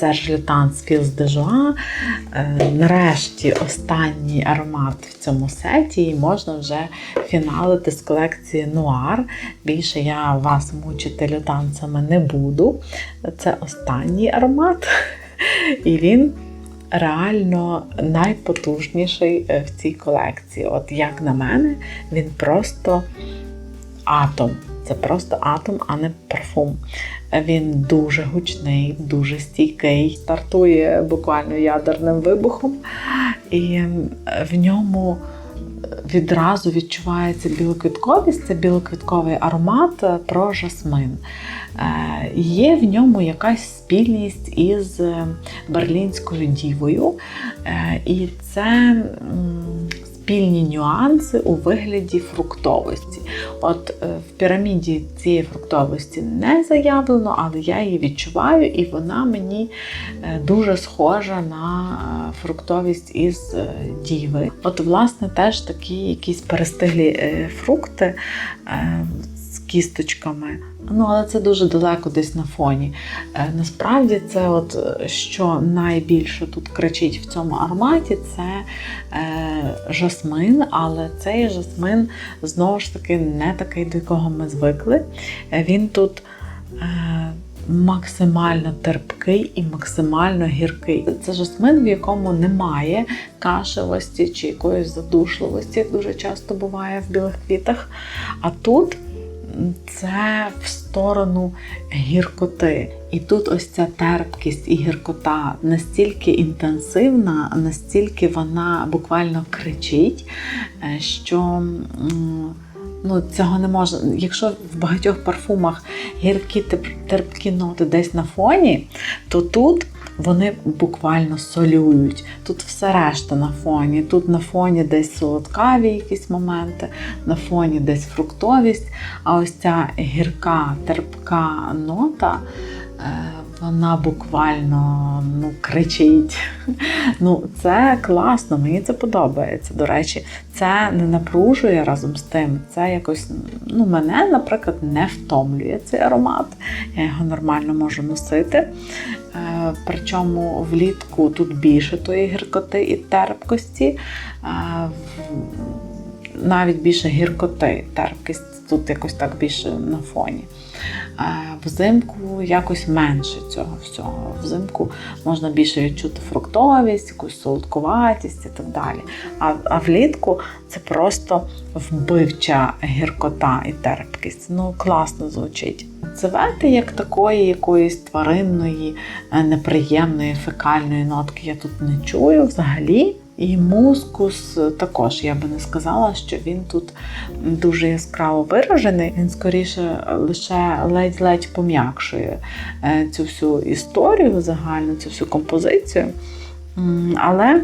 Serge Lutens Fils de Joie. Е, Нарешті останній аромат в цьому сеті, і можна вже фіналити з колекції Нуар. Більше я вас мучити лютанцями не буду. Це останній аромат, і він реально найпотужніший е, в цій колекції. От як на мене, він просто атом. Це просто атом, а не парфум. Він дуже гучний, дуже стійкий, стартує буквально ядерним вибухом, і в ньому відразу відчувається білоквітковість, це білоквітковий аромат про жасмин. Е, Є в ньому якась спільність із берлінською дівою, Е, і це спільні нюанси у вигляді фруктовості. От е, в піраміді цієї фруктовості не заявлено, але я її відчуваю, і вона мені е, дуже схожа на е, фруктовість із діви. От, власне, теж такі якісь перестиглі фрукти кісточками. Ну, але це дуже далеко десь на фоні. Е, Насправді, це, от, е, що найбільше тут кричить в цьому ароматі, це е, жасмин, але цей жасмин знову ж таки не такий, до якого ми звикли. Е, Він тут е, максимально терпкий і максимально гіркий. Це жасмин, в якому немає кашевості чи якоїсь задушливості, дуже часто буває в білих квітах. А тут це в сторону гіркоти. І тут ось ця терпкість і гіркота настільки інтенсивна, настільки вона буквально кричить, е, що ну, цього не можна. Якщо в багатьох парфумах гіркі терпкі ноти десь на фоні, то тут вони буквально солюють. Тут все решта на фоні. Тут на фоні десь солодкаві якісь моменти, на фоні десь фруктовість. А ось ця гірка, терпка нота. е, Вона буквально ну, кричить. Ну, це класно, мені це подобається. До речі, це не напружує разом з тим. Це якось ну, мене, наприклад, не втомлює цей аромат. Я його нормально можу носити. Причому влітку тут більше тої гіркоти і терпкості, навіть більше гіркоти, терпкість тут якось так більше на фоні. Взимку якось менше цього всього. Взимку можна більше відчути фруктовість, якусь солодкуватість і так далі. А, а влітку це просто вбивча гіркота і терпкість. Ну, класно звучить. Цвети як такої якоїсь тваринної, е, неприємної, фекальної нотки я тут не чую взагалі. І мускус е, також я би не сказала, що він тут дуже яскраво виражений. Він скоріше лише ледь-ледь пом'якшує е, цю всю історію загальну, цю всю композицію. Але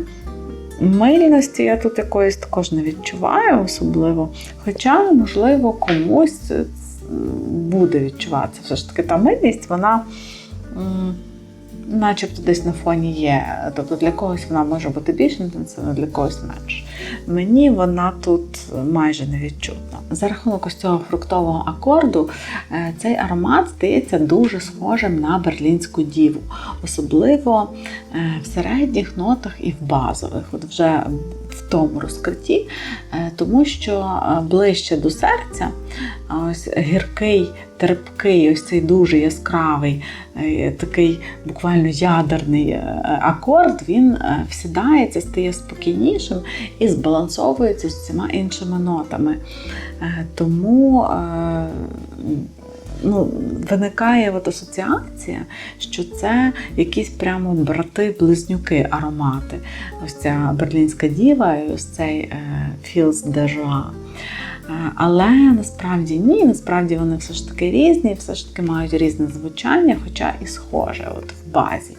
мильності я тут якоїсь також не відчуваю особливо. Хоча, можливо, комусь буде відчуватися. Все ж таки, та мильність, вона. Начебто десь на фоні є. Тобто для когось вона може бути більш інтенсивна, для когось менше. Мені вона тут майже не відчутна. За рахунок ось цього фруктового акорду, е, цей аромат здається дуже схожим на берлінську діву, особливо е, в середніх нотах і в базових, от вже в тому розкритті, е, тому що ближче до серця ось гіркий, терпкий, ось цей дуже яскравий, е, такий буквально ядерний е, акорд, він е, всідається, стає спокійнішим і збалансовується з всіма іншими нотами. Тому ну, виникає от асоціація, що це якісь прямо брати-близнюки аромати. Ось ця берлінська діва і ось цей Joie. Е, Але насправді ні, насправді вони все ж таки різні, все ж таки мають різне звучання, хоча і схоже от в базі.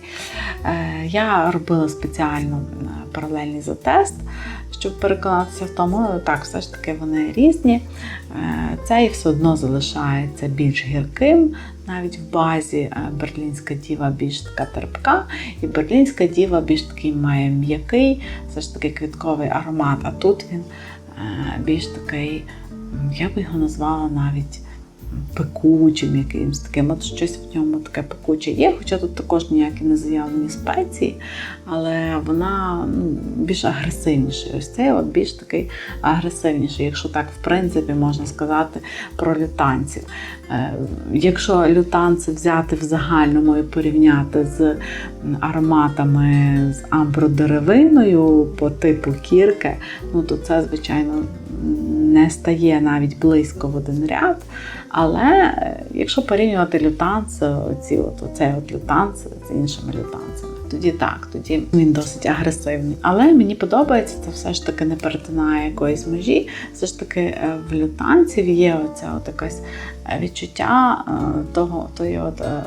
Е, Я робила спеціально е, паралельний затест, щоб переконатися в тому, так, все ж таки вони різні. Е, Цей все одно залишається більш гірким, навіть в базі е, берлінська діва більш така терпка, і берлінська діва більш такий має м'який, все ж таки квітковий аромат, а тут він е, більш такий, я би його назвала навіть пекучим якимось таким. От щось в ньому таке пекуче є, хоча тут також ніякі не заявлені спеції, але вона ну, більш агресивніша. Ось цей от більш такий агресивніший, якщо так в принципі можна сказати про лютанців. Е, Якщо лютанці взяти в загальному і порівняти з ароматами з амбродеревиною по типу кірки, ну то це, звичайно, не стає навіть близько в один ряд. Але е, якщо порівнювати лютанц, оці от, оцей от лютанц з іншими лютанцями, тоді так, тоді він досить агресивний. Але мені подобається, це все ж таки не перетинає якоїсь межі. Все ж таки е, в лютанців є оця от якась е, відчуття е, того, тої от е,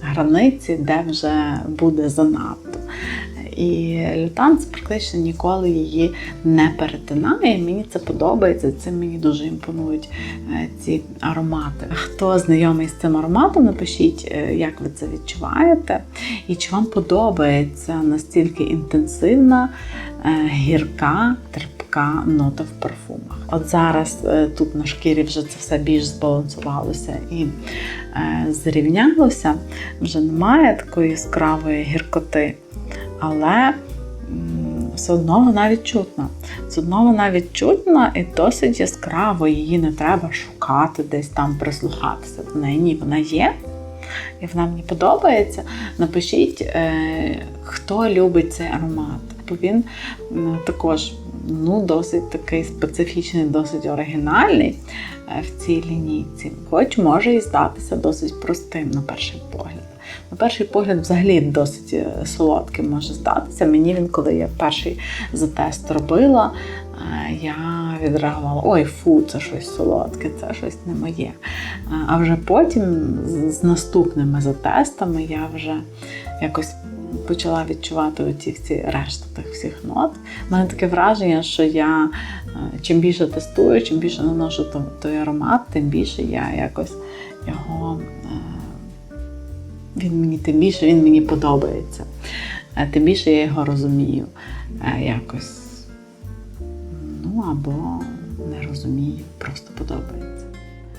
границі, де вже буде занадто. І лютанц практично ніколи її не перетинає. Мені це подобається, цим мені дуже імпонують е, ці аромати. Хто знайомий з цим ароматом, напишіть, е, як ви це відчуваєте, і чи вам подобається настільки інтенсивна, е, гірка, терпка нота в парфумах. От зараз тут на шкірі вже це все більш збалансувалося і зрівнялося, вже немає такої яскравої гіркоти але все одно вона відчутна. Все одно вона відчутна і досить яскраво, її не треба шукати, десь там прислухатися до неї. Ні, вона є. І вона мені подобається. Напишіть, е, хто любить цей аромат. Бо він також ну, досить такий специфічний, досить оригінальний е, в цій лінійці. Хоч може і здатися досить простим на перший погляд. На перший погляд, взагалі досить е, солодким може здатися. Мені він, коли я перший затест робила, е, я відреагувала: ой, фу, це щось солодке, це щось не моє. А вже потім з наступними затестами я вже якось почала відчувати оці всі решту тих всіх нот. У мене таке враження, що я е, чим більше тестую, чим більше наношу то- той аромат, тим більше я якось його. е, Він мені тим більше він мені подобається. Е, Тим більше я його розумію якось. Ну або не розумію, просто подобається.